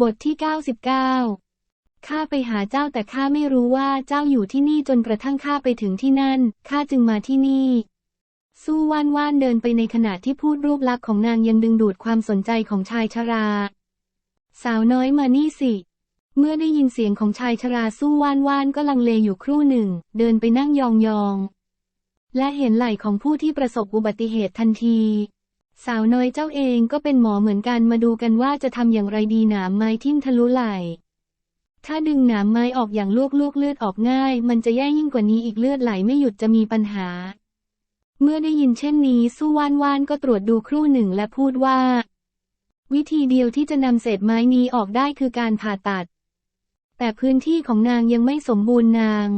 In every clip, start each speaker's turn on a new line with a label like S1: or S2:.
S1: บทที่ 99 ข้าไปหาเจ้าแต่ข้าไม่รู้ว่าเจ้าอยู่ที่นี่จนกระทั่งข้าไปถึงที่นั่น ข้าจึงมาที่นี่ สู้ว่านว่านเดินไปในขณะที่พูดรูปลักษณ์ของนางยังดึงดูดความสนใจของชายชรา สาวน้อยมานี่สิ เมื่อได้ยินเสียงของชายชราสู้ว่านว่านก็ลังเลอยู่ครู่หนึ่ง เดินไปนั่งยองๆและเห็นไหล่ของผู้ที่ประสบอุบัติเหตุทันที สาวน้อยเจ้าเองก็เป็นหมอเหมือนกันมาดูกันว่าจะทำอย่างไรดีหนามไม้ทิ่มทะลุไหล่ถ้าดึงหนามไม้ออกอย่างลวกลวกเลือดออกง่าย มันจะแย่ยิ่งกว่านี้อีกเลือดไหลไม่หยุดจะมีปัญหา เมื่อได้ยินเช่นนี้สู้ว่านว่านก็ตรวจดูครู่หนึ่งและพูดว่า วิธีเดียวที่จะนำเศษไม้นี้ออกได้คือการผ่าตัด แต่พื้นที่ของนางยังไม่สมบูรณ์นาง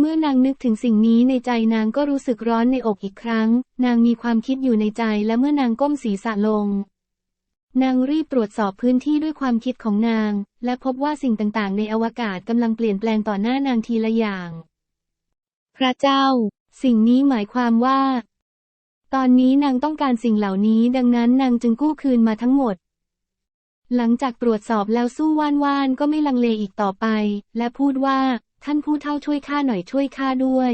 S1: เมื่อนางนึกถึงสิ่งนี้ในใจนางก็รู้สึกร้อนในอกอีกครั้ง นางมีความคิดอยู่ในใจและเมื่อนางก้มศีรษะลง นางรีบตรวจสอบพื้นที่ด้วยความคิดของนาง และพบว่าสิ่งต่างๆ ในอวกาศกำลังเปลี่ยนแปลงต่อหน้านางทีละอย่าง พระเจ้า สิ่งนี้หมายความว่า ตอนนี้นางต้องการสิ่งเหล่านี้ดังนั้นนางจึงกู้คืนมาทั้งหมดหลังจากตรวจสอบแล้วสู้ว่านว่านก็ไม่ลังเลอีกต่อไป และพูดว่า ท่านผู้เฒ่าช่วยข้าหน่อยช่วยข้าด้วย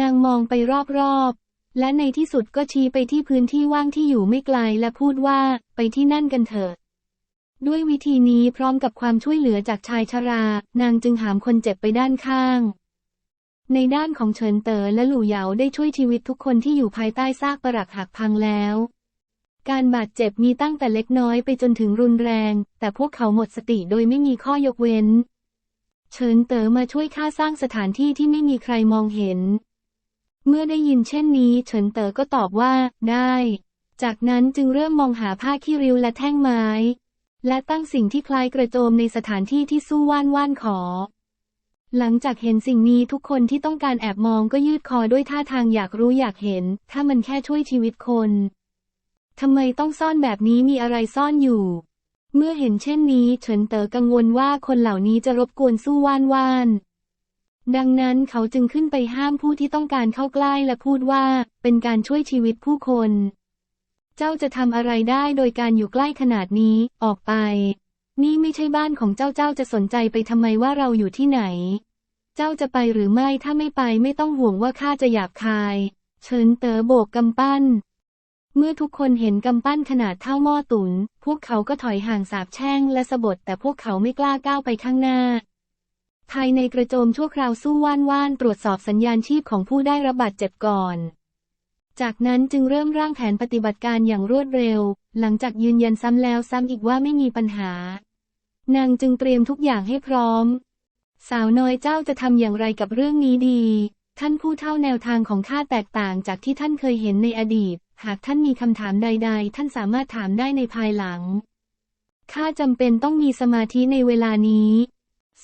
S1: นางมองไปรอบๆ และในที่สุดก็ชี้ไปที่พื้นที่ว่างที่อยู่ไม่ไกลและพูดว่าไปที่นั่นกันเถอะ ด้วยวิธีนี้พร้อมกับความช่วยเหลือจากชายชรา นางจึงหามคนเจ็บไปด้านข้าง ในด้านของเฉินเต๋อและหลู่เหยาได้ช่วยชีวิตทุกคนที่อยู่ภายใต้ซากปรักหักพังแล้วการบาดเจ็บมีตั้งแต่เล็กน้อยไปจนถึงรุนแรง แต่พวกเขาหมดสติโดยไม่มีข้อยกเว้น เฉินเต๋อมาช่วยข้าสร้างสถานที่ที่ไม่มีใครมองเห็น เมื่อได้ยินเช่นนี้ เฉินเต๋อก็ตอบว่า ได้ จากนั้นจึงเริ่มมองหาผ้าขี้ริ้วและแท่งไม้ และตั้งสิ่งที่คล้ายกระโจมในสถานที่ที่สู้ว่านว่านขอ หลังจากเห็นสิ่งนี้ทุกคนที่ต้องการแอบมองก็ยืดคอด้วยท่าทางอยากรู้อยากเห็น ถ้ามันแค่ช่วยชีวิตคนทำไมต้องซ่อนแบบนี้มีอะไรซ่อนอยู่ เมื่อเห็นเช่นนี้เฉินเต๋อกังวลว่าคนเหล่านี้จะรบกวนสู้ว่านว่านดังนั้นเขาจึงขึ้นไปห้ามผู้ที่ต้องการเข้าใกล้และพูดว่า เป็นการช่วยชีวิตผู้คน เจ้าจะทำอะไรได้โดยการอยู่ใกล้ขนาดนี้ ออกไป นี่ไม่ใช่บ้านของเจ้าเจ้าจะสนใจไปทำไมว่าเราอยู่ที่ไหน เจ้าจะไปหรือไม่ถ้าไม่ไปไม่ต้องห่วงว่าข้าจะหยาบคาย เฉินเต๋อโบกกำปั้น เมื่อทุกคนเห็นกำปั้นขนาดเท่าหม้อตุน พวกเขาก็ถอยห่างสาบแช่งและสะบดแต่พวกเขาไม่กล้าก้าวไปข้างหน้า ภายในกระโจมชั่วคราวสู้ว่านว่านตรวจสอบสัญญาณชีพของผู้ได้รับบาดเจ็บก่อน จากนั้นจึงเริ่มร่างแผนปฏิบัติการอย่างรวดเร็ว หลังจากยืนยันซ้ำแล้วซ้ำอีกว่าไม่มีปัญหา นางจึงเตรียมทุกอย่างให้พร้อม สาวน้อยเจ้าจะทำอย่างไรกับเรื่องนี้ดี ท่านผู้เท่าแนวทางของข้าแตกต่างจากที่ท่านเคยเห็นในอดีต หากท่านมีคำถามใด ๆ ท่านสามารถถามได้ในภายหลัง ข้าจำเป็นต้องมีสมาธิในเวลานี้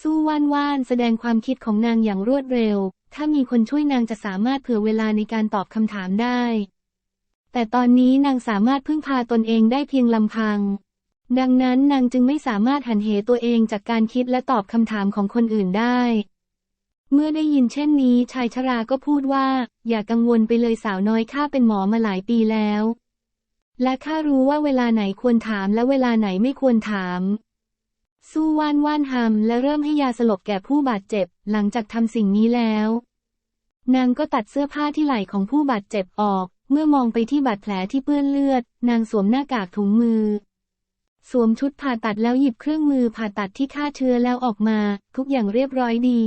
S1: สู้ว่านว่านแสดงความคิดของนางอย่างรวดเร็ว ถ้ามีคนช่วยนางจะสามารถเผื่อเวลาในการตอบคำถามได้ แต่ตอนนี้นางสามารถพึ่งพาตนเองได้เพียงลำพัง ดังนั้นนางจึงไม่สามารถหันเหตัวเองจากการคิดและตอบคำถามของคนอื่นได้ เมื่อได้ยินเช่นนี้ชายชราก็พูดว่า อย่ากังวลไปเลยสาวน้อยข้าเป็นหมอมาหลายปีแล้ว และข้ารู้ว่าเวลาไหนควรถามและเวลาไหนไม่ควรถาม สู้ว่านว่านหำและเริ่มให้ยาสลบแก่ผู้บาดเจ็บ หลังจากทำสิ่งนี้แล้ว นางก็ตัดเสื้อผ้าที่ไหล่ของผู้บาดเจ็บออก เมื่อมองไปที่บาดแผลที่เปื้อนเลือด นางสวมหน้ากากถุงมือสวมชุดผ่าตัดแล้วหยิบเครื่องมือผ่าตัดที่ฆ่าเชื้อแล้วออกมา ทุกอย่างเรียบร้อยดี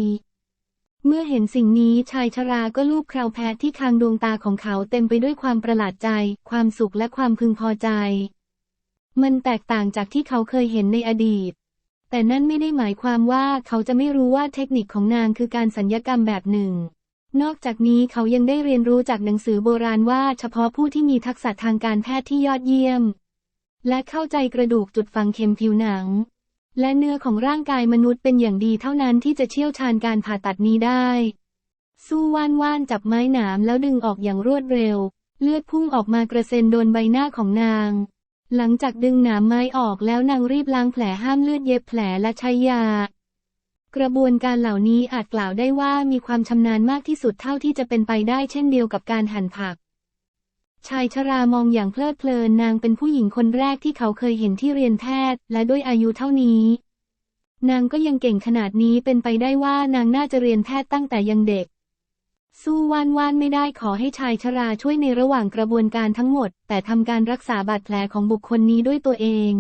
S1: เมื่อเห็นสิ่งนี้ชายชราก็ลูบคราวแพทที่คางดวงตาของเขาเต็มไปด้วยความประหลาดใจ ความสุขและความพึงพอใจ มันแตกต่างจากที่เขาเคยเห็นในอดีต แต่นั่นไม่ได้หมายความว่าเขาจะไม่รู้ว่าเทคนิคของนางคือการสัญญกรรมแบบหนึ่ง นอกจากนี้เขายังได้เรียนรู้จากหนังสือโบราณว่าเฉพาะผู้ที่มีทักษะทางการแพทย์ที่ยอดเยี่ยม และเข้าใจกระดูกจุดฝังเข็มผิวหนัง และเนื้อของร่างกายมนุษย์เป็นอย่างดีเท่านั้นที่จะเชี่ยวชาญการผ่าตัดนี้ได้ สู้ว่านว่านจับไม้หนามแล้วดึงออกอย่างรวดเร็ว เลือดพุ่งออกมากระเซ็นโดนใบหน้าของนาง หลังจากดึงหนามไม้ออกแล้วนางรีบล้างแผลห้ามเลือดเย็บแผลและใช้ยา กระบวนการเหล่านี้อาจกล่าวได้ว่ามีความชำนาญมากที่สุดเท่าที่จะเป็นไปได้เช่นเดียวกับการหั่นผัก ชายชรามองอย่างเพลิดเพลินนางเป็นผู้หญิงคนแรกที่เขาเคยเห็นที่เรียนแพทย์ และด้วยอายุเท่านี้ นางก็ยังเก่งขนาดนี้เป็นไปได้ว่านางน่าจะเรียนแพทย์ตั้งแต่ยังเด็ก สู้ว่านว่านไม่ได้ขอให้ชายชราช่วยในระหว่างกระบวนการทั้งหมด แต่ทำการรักษาบาดแผลของบุคคลนี้ด้วยตัวเอง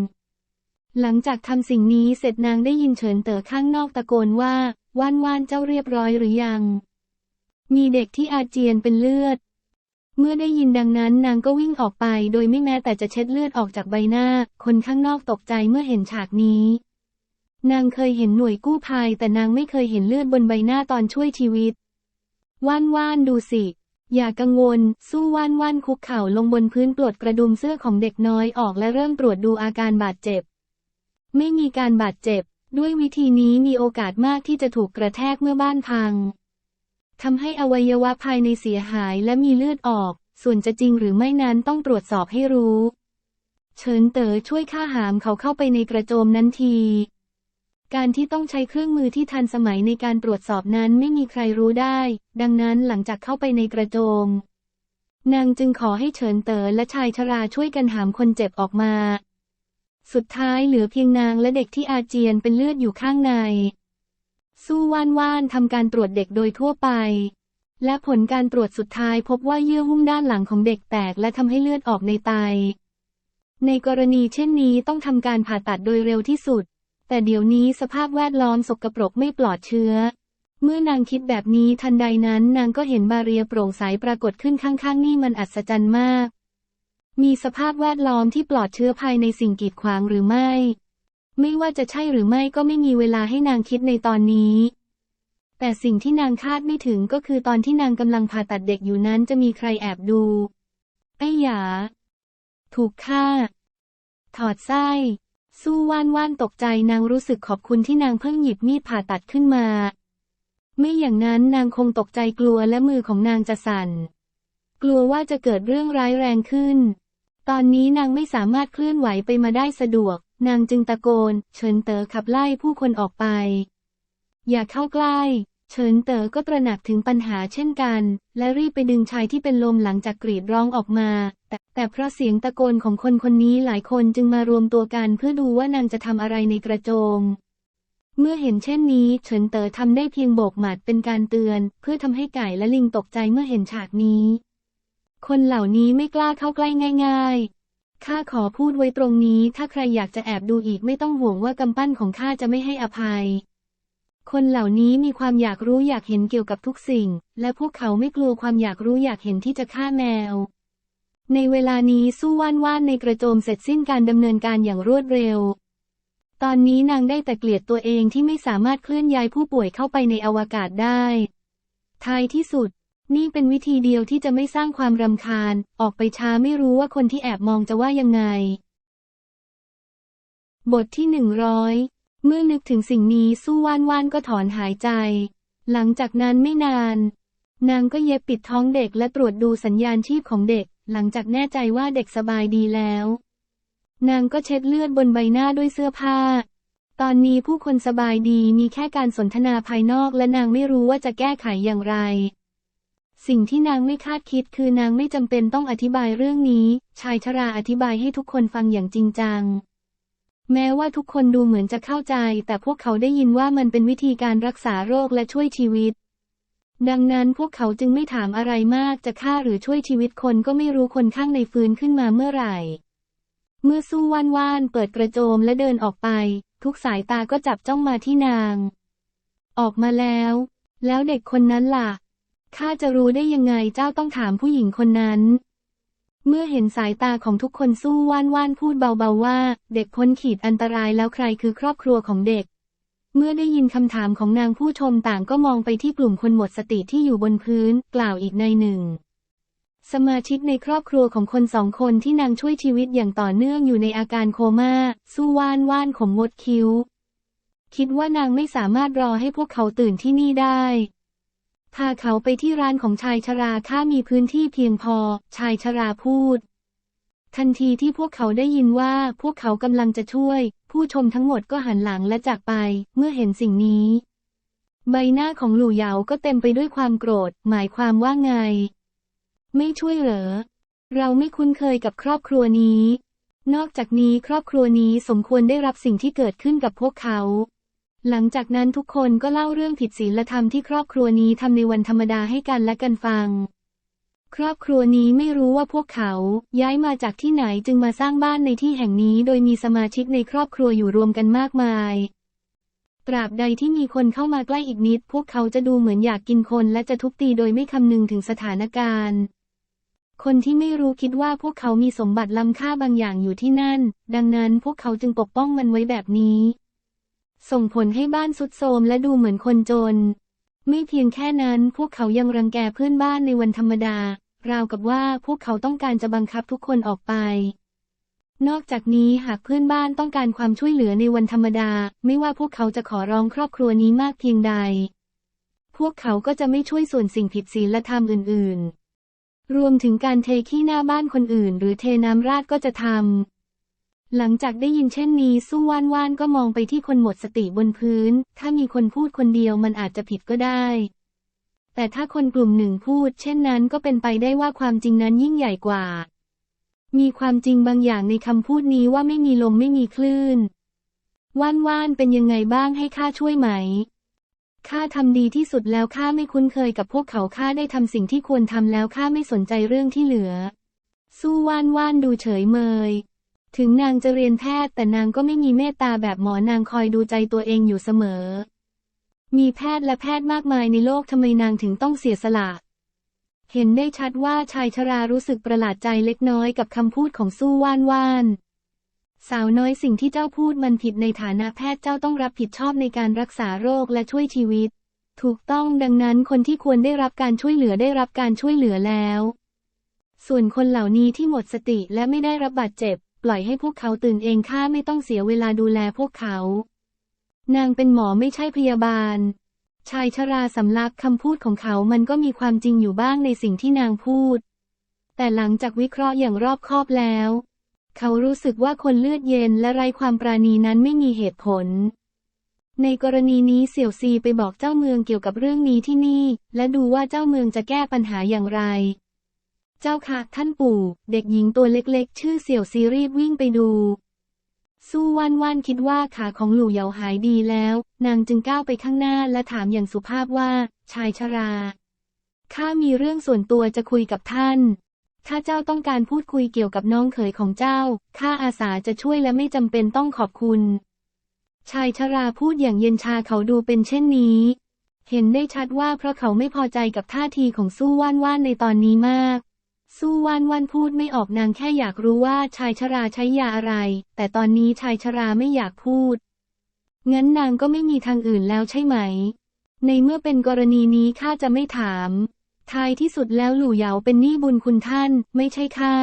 S1: หลังจากทำสิ่งนี้เสร็จนางได้ยินเฉินเต๋อข้างนอกตะโกนว่าว่านว่านเจ้าเรียบร้อยหรือยัง มีเด็กที่อาเจียนเป็นเลือด เมื่อได้ยินดังนั้นนางก็วิ่งออกไปโดยไม่แม้แต่จะเช็ดเลือดออกจากใบหน้า คนข้างนอกตกใจเมื่อเห็นฉากนี้ นางเคยเห็นหน่วยกู้ภัยแต่นางไม่เคยเห็นเลือดบนใบหน้าตอนช่วยชีวิต ว่านว่านดูสิ อย่ากังวล สู้ว่านว่านคุกเข่าลงบนพื้นปลดกระดุมเสื้อของเด็กน้อยออกและเริ่มตรวจดูอาการบาดเจ็บ ไม่มีการบาดเจ็บ ด้วยวิธีนี้มีโอกาสมากที่จะถูกกระแทกเมื่อบ้านพัง ทำให้อวัยวะภายในเสียหายและมีเลือดออก ส่วนจะจริงหรือไม่นั้นต้องตรวจสอบให้รู้ เฉินเต๋อช่วยข้าหามเขาเข้าไปในกระโจมนั้นที การที่ต้องใช้เครื่องมือที่ทันสมัยในการตรวจสอบนั้นไม่มีใครรู้ได้ ดังนั้นหลังจากเข้าไปในกระโจม นางจึงขอให้เฉินเต๋อและชายชราช่วยกันหามคนเจ็บออกมา สุดท้ายเหลือเพียงนางและเด็กที่อาเจียนเป็นเลือดอยู่ข้างใน สู้ว่านว่านทำการตรวจเด็กโดยทั่วไป และผลการตรวจสุดท้ายพบว่าเยื่อหุ้มด้านหลังของเด็กแตกและทำให้เลือดออกในไต ในกรณีเช่นนี้ต้องทำการผ่าตัดโดยเร็วที่สุด แต่เดี๋ยวนี้สภาพแวดล้อมสกปรกไม่ปลอดเชื้อ เมื่อนางคิดแบบนี้ทันใดนั้นนางก็เห็นบาเรียโปร่งใสปรากฏขึ้นข้างๆนี่มันอัศจรรย์มาก มีสภาพแวดล้อมที่ปลอดเชื้อภายในสิ่งกีดขวางหรือไม่ ไม่ว่าจะใช่หรือไม่ก็ไม่มีเวลาให้นางคิดในตอนนี้ แต่สิ่งที่นางคาดไม่ถึงก็คือตอนที่นางกำลังผ่าตัดเด็กอยู่นั้นจะมีใครแอบดู ไอ้หยา ถูกฆ่า ถอดไส้ สู้ว่านว่านตกใจนางรู้สึกขอบคุณที่นางเพิ่งหยิบมีดผ่าตัดขึ้นมา ไม่อย่างนั้นนางคงตกใจกลัวและมือของนางจะสั่น กลัวว่าจะเกิดเรื่องร้ายแรงขึ้น ตอนนี้นางไม่สามารถเคลื่อนไหวไปมาได้สะดวก นางจึงตะโกน เฉินเต๋อขับไล่ผู้คนออกไป อย่าเข้าใกล้ เฉินเต๋อก็ตระหนักถึงปัญหาเช่นกัน และรีบไปดึงชายที่เป็นลมหลังจากกรีดร้องออกมา แต่แต่เพราะเสียงตะโกนของคนคนนี้หลายคนจึงมารวมตัวกันเพื่อดูว่านางจะทำอะไรในกระโจมเมื่อเห็นเช่นนี้ เฉินเต๋อทำได้เพียงโบกหมัดเป็นการเตือน เพื่อทำให้ไก่และลิงตกใจเมื่อเห็นฉากนี้ คนเหล่านี้ไม่กล้าเข้าใกล้ง่าย ๆ ข้าขอพูดไว้ตรงนี้ ถ้าใครอยากจะแอบดูอีกไม่ต้องห่วงว่ากำปั้นของข้าจะไม่ให้อภัย คนเหล่านี้มีความอยากรู้อยากเห็นเกี่ยวกับทุกสิ่ง และพวกเขาไม่กลัวความอยากรู้อยากเห็นที่จะฆ่าแมว ในเวลานี้สู้ว่านว่านในกระโจมเสร็จสิ้นการดำเนินการอย่างรวดเร็ว ตอนนี้นางได้แต่เกลียดตัวเองที่ไม่สามารถเคลื่อนย้ายผู้ป่วยเข้าไปในอวกาศได้ ท้ายที่สุด นี่เป็นวิธีเดียวที่จะไม่สร้างความรำคาญ ออกไปช้าไม่รู้ว่าคนที่แอบมองจะว่ายังไง บทที่หนึ่งร้อยเมื่อนึกถึงสิ่งนี้สู้ว่านว่านก็ถอนหายใจ หลังจากนั้นไม่นาน นางก็เย็บปิดท้องเด็กและตรวจดูสัญญาณชีพของเด็ก หลังจากแน่ใจว่าเด็กสบายดีแล้ว นางก็เช็ดเลือดบนใบหน้าด้วยเสื้อผ้า ตอนนี้ผู้คนสบายดีมีแค่การสนทนาภายนอกและนางไม่รู้ว่าจะแก้ไขอย่างไร สิ่งที่นางไม่คาดคิดคือนางไม่จำเป็นต้องอธิบายเรื่องนี้ ชายชราอธิบายให้ทุกคนฟังอย่างจริงจัง แม้ว่าทุกคนดูเหมือนจะเข้าใจ แต่พวกเขาได้ยินว่ามันเป็นวิธีการรักษาโรคและช่วยชีวิต ดังนั้นพวกเขาจึงไม่ถามอะไรมากจะฆ่าหรือช่วยชีวิตคนก็ไม่รู้คนข้างในฟื้นขึ้นมาเมื่อไหร่ เมื่อสู้ว่านว่านเปิดกระโจมและเดินออกไป ทุกสายตาก็จับจ้องมาที่นาง ออกมาแล้ว แล้วเด็กคนนั้นล่ะ ข้าจะรู้ได้ยังไงเจ้าต้องถามผู้หญิงคนนั้น เมื่อเห็นสายตาของทุกคนสู้ว่านว่านพูดเบาๆว่า เด็กพ้นขีดอันตรายแล้วใครคือครอบครัวของเด็ก เมื่อได้ยินคำถามของนางผู้ชมต่างก็มองไปที่กลุ่มคนหมดสติที่อยู่บนพื้น กล่าวอีกในหนึ่งสมาชิกในครอบครัวของคนสองคนที่นางช่วยชีวิตอย่างต่อเนื่องอยู่ในอาการโคม่าสู้ว่านว่านขมงดคิ้ว คิดว่านางไม่สามารถรอให้พวกเขาตื่นที่นี่ได้ พาเขาไปที่ร้านของชายชราข้ามีพื้นที่เพียงพอ ชายชราพูด ทันทีที่พวกเขาได้ยินว่าพวกเขากำลังจะช่วย ผู้ชมทั้งหมดก็หันหลังและจากไป เมื่อเห็นสิ่งนี้ ใบหน้าของหลู่เหยาก็เต็มไปด้วยความโกรธ หมายความว่าไง ไม่ช่วยเหรอ เราไม่คุ้นเคยกับครอบครัวนี้ นอกจากนี้ครอบครัวนี้สมควรได้รับสิ่งที่เกิดขึ้นกับพวกเขา หลังจากนั้นทุกคนก็เล่าเรื่องผิดศีลธรรมที่ครอบครัวนี้ทำในวันธรรมดาให้กันและกันฟัง ครอบครัวนี้ไม่รู้ว่าพวกเขาย้ายมาจากที่ไหนจึงมาสร้างบ้านในที่แห่งนี้โดยมีสมาชิกในครอบครัวอยู่รวมกันมากมาย ตราบใดที่มีคนเข้ามาใกล้อีกนิด พวกเขาจะดูเหมือนอยากกินคนและจะทุบตีโดยไม่คำนึงถึงสถานการณ์คนที่ไม่รู้คิดว่าพวกเขามีสมบัติล้ำค่าบางอย่างอยู่ที่นั่น ดังนั้นพวกเขาจึงปกป้องมันไว้แบบนี้ ส่งผลให้บ้านสุดโทรมและดูเหมือนคนจน ไม่เพียงแค่นั้นพวกเขายังรังแกเพื่อนบ้านในวันธรรมดา ราวกับว่าพวกเขาต้องการจะบังคับทุกคนออกไป นอกจากนี้หากเพื่อนบ้านต้องการความช่วยเหลือในวันธรรมดา ไม่ว่าพวกเขาจะขอร้องครอบครัวนี้มากเพียงใด พวกเขาก็จะไม่ช่วยส่วนสิ่งผิดศีลธรรมอื่น ๆ รวมถึงการเทขี้หน้าบ้านคนอื่น หรือเทน้ำราดก็จะทำ หลังจากได้ยินเช่นนี้สู้ว่านว่านก็มองไปที่คนหมดสติบนพื้น ถ้ามีคนพูดคนเดียวมันอาจจะผิดก็ได้ แต่ถ้าคนกลุ่มหนึ่งพูด เช่นนั้นก็เป็นไปได้ว่าความจริงนั้นยิ่งใหญ่กว่า มีความจริงบางอย่างในคำพูดนี้ว่าไม่มีลมไม่มีคลื่น ว่านว่านเป็นยังไงบ้างให้ข้าช่วยไหมข้าทำดีที่สุดแล้วข้าไม่คุ้นเคยกับพวกเขาข้าได้ทำสิ่งที่ควรทำแล้วข้าไม่สนใจเรื่องที่เหลือ สู้ว่านว่านดูเฉยเมย ถึงนางจะเรียนแพทย์แต่นางก็ไม่มีเมตตาแบบหมอนางคอยดูใจตัวเองอยู่เสมอ มีแพทย์และแพทย์มากมายในโลกทำไมนางถึงต้องเสียสละ เห็นได้ชัดว่าชายชรารู้สึกประหลาดใจเล็กน้อยกับคำพูดของสู้ว่านว่านสาวน้อยสิ่งที่เจ้าพูดมันผิดในฐานะแพทย์เจ้าต้องรับผิดชอบในการรักษาโรคและช่วยชีวิต ถูกต้องดังนั้นคนที่ควรได้รับการช่วยเหลือได้รับการช่วยเหลือแล้ว ส่วนคนเหล่านี้ที่หมดสติและไม่ได้รับบาดเจ็บ ปล่อยให้พวกเขาตื่นเองข้าไม่ต้องเสียเวลาดูแลพวกเขา นางเป็นหมอไม่ใช่พยาบาล ชายชราสำลักคำพูดของเขามันก็มีความจริงอยู่บ้างในสิ่งที่นางพูด แต่หลังจากวิเคราะห์อย่างรอบคอบแล้ว เขารู้สึกว่าคนเลือดเย็นและไร้ความปราณีนั้นไม่มีเหตุผล ในกรณีนี้เสี่ยวซีไปบอกเจ้าเมืองเกี่ยวกับเรื่องนี้ที่นี่ และดูว่าเจ้าเมืองจะแก้ปัญหาอย่างไร เจ้าค่ะท่านปู่ เด็กหญิงตัวเล็กๆ ชื่อเสี่ยวซีรีบวิ่งไปดู สู้ว่านว่านคิดว่าขาของหลู่เหยาหายดีแล้ว นางจึงก้าวไปข้างหน้าและถามอย่างสุภาพว่า ชายชรา ข้ามีเรื่องส่วนตัวจะคุยกับท่าน ถ้าเจ้าต้องการพูดคุยเกี่ยวกับน้องเขยของเจ้า ข้าอาสาจะช่วยและไม่จำเป็นต้องขอบคุณ ชายชราพูดอย่างเย็นชาเขาดูเป็นเช่นนี้เห็นได้ชัดว่าเพราะเขาไม่พอใจกับท่าทีของสู้ว่านว่านในตอนนี้มาก สู้ว่านว่านพูดไม่ออกนางแค่อยากรู้ว่าชายชราใช้ยาอะไร แต่ตอนนี้ชายชราไม่อยากพูด งั้นนางก็ไม่มีทางอื่นแล้วใช่ไหม ในเมื่อเป็นกรณีนี้ข้าจะไม่ถาม ท้ายที่สุดแล้วหลู่เหยาเป็นหนี้บุญคุณท่านไม่ใช่ข้า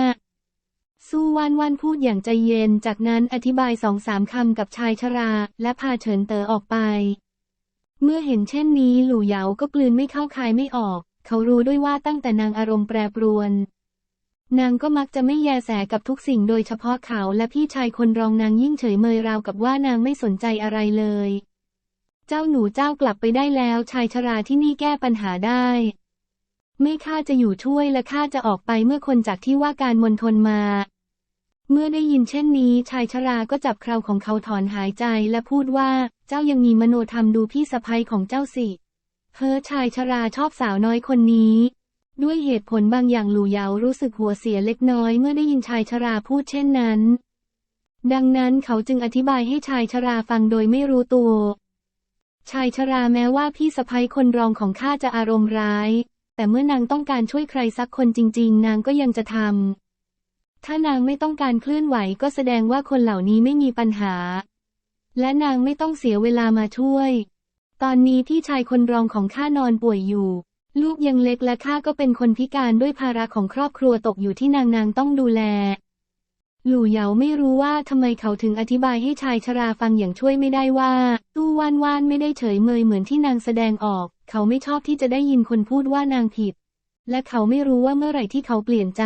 S1: สู้ว่านว่านพูดอย่างใจเย็น จากนั้นอธิบายสองสามคำกับชายชรา และพาเฉินเต๋อออกไป เมื่อเห็นเช่นนี้หลู่เหยาก็กลืนไม่เข้าคายไม่ออก เขารู้ด้วยว่าตั้งแต่นางอารมณ์แปรปรวน นางก็มักจะไม่แยแสกับทุกสิ่งโดยเฉพาะเขาและพี่ชายคนรองนางยิ่งเฉยเมยราวกับว่านางไม่สนใจอะไรเลย เจ้าหนูเจ้ากลับไปได้แล้วชายชราที่นี่แก้ปัญหาได้ไม่ข้าจะอยู่ช่วยและข้าจะออกไปเมื่อคนจากที่ว่าการมณฑลมา เมื่อได้ยินเช่นนี้ ชายชราก็จับเคราของเขาถอนหายใจและพูดว่า เจ้ายังมีมโนธรรมดูพี่สะพ้ยของเจ้าสิ เฮ้อชายชราชอบสาวน้อยคนนี้ ด้วยเหตุผลบางอย่างหลู่เยารู้สึกหัวเสียเล็กน้อยเมื่อได้ยินชายชราพูดเช่นนั้น ดังนั้นเขาจึงอธิบายให้ชายชราฟังโดยไม่รู้ตัว ชายชราแม้ว่าพี่สะพ้ยคนรองของข้าจะอารมณ์ร้าย แต่เมื่อนางต้องการช่วยใครสักคนจริง ๆ นางก็ยังจะทำถ้านางไม่ต้องการเคลื่อนไหวก็แสดงว่าคนเหล่านี้ไม่มีปัญหา และนางไม่ต้องเสียเวลามาช่วย ตอนนี้พี่ชายคนรองของข้านอนป่วยอยู่ ลูกยังเล็กและข้าก็เป็นคนพิการด้วยภาระของครอบครัวตกอยู่ที่นางนางต้องดูแล หลู่เหยาไม่รู้ว่าทำไมเขาถึงอธิบายให้ชายชราฟังอย่างช่วยไม่ได้ว่า ตู้ว่านว่านไม่ได้เฉยเมยเหมือนที่นางแสดงออก เขาไม่ชอบที่จะได้ยินคนพูดว่านางผิด และเขาไม่รู้ว่าเมื่อไหร่ที่เขาเปลี่ยนใจ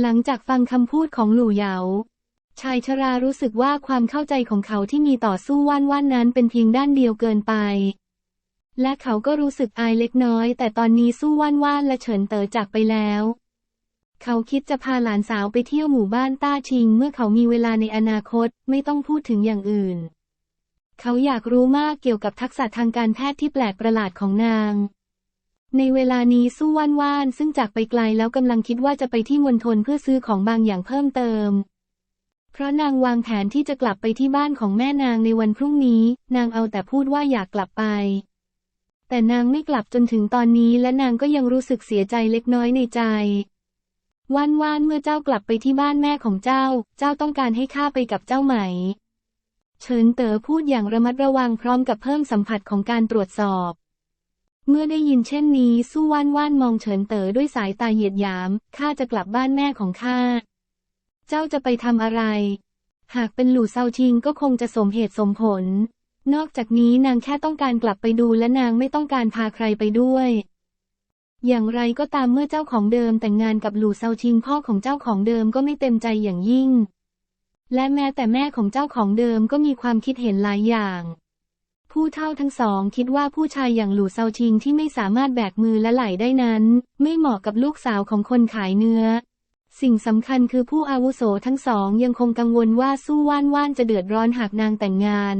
S1: หลังจากฟังคำพูดของหลู่เหยา ชายชรารู้สึกว่าความเข้าใจของเขาที่มีต่อสู้ว่านว่านนั้นเป็นเพียงด้านเดียวเกินไป และเขาก็รู้สึกอายเล็กน้อย แต่ตอนนี้สู้ว่านว่านและเฉินเต๋อจากไปแล้ว เขาคิดจะพาหลานสาวไปเที่ยวหมู่บ้านต้าชิง เมื่อเขามีเวลาในอนาคตไม่ต้องพูดถึงอย่างอื่น เขาอยากรู้มากเกี่ยวกับทักษะทางการแพทย์ที่แปลกประหลาดของนางในเวลานี้สู้ว่านว่านซึ่งจากไปไกลแล้วกำลังคิดว่าจะไปที่มณฑลเพื่อซื้อของบางอย่างเพิ่มเติม เพราะนางวางแผนที่จะกลับไปที่บ้านของแม่นางในวันพรุ่งนี้ นางเอาแต่พูดว่าอยากกลับไป แต่นางไม่กลับจนถึงตอนนี้และนางก็ยังรู้สึกเสียใจเล็กน้อยในใจว่านว่านเมื่อเจ้ากลับไปที่บ้านแม่ของเจ้า เจ้าต้องการให้ข้าไปกับเจ้าไหม เฉินเต๋อพูดอย่างระมัดระวังพร้อมกับเพิ่มสัมผัสของการตรวจสอบ เมื่อได้ยินเช่นนี้ สู้ว่านว่านมองเฉินเต๋อด้วยสายตาเหยียดหยาม ข้าจะกลับบ้านแม่ของข้า เจ้าจะไปทำอะไร หากเป็นหลู่เซาชิงก็คงจะสมเหตุสมผล นอกจากนี้นางแค่ต้องการกลับไปดูและนางไม่ต้องการพาใครไปด้วย อย่างไรก็ตามเมื่อเจ้าของเดิมแต่งงานกับหลู่เซาชิงพ่อของเจ้าของเดิมก็ไม่เต็มใจอย่างยิ่ง และแม้แต่แม่ของเจ้าของเดิมก็มีความคิดเห็นหลายอย่างผู้เฒ่าทั้งสองคิดว่าผู้ชายอย่างหลู่เซาชิงที่ไม่สามารถแบกมือและไหลได้นั้น ไม่เหมาะกับลูกสาวของคนขายเนื้อ สิ่งสำคัญคือผู้อาวุโสทั้งสองยังคงกังวลว่าสู้ว่านว่านจะเดือดร้อนหากนางแต่งงาน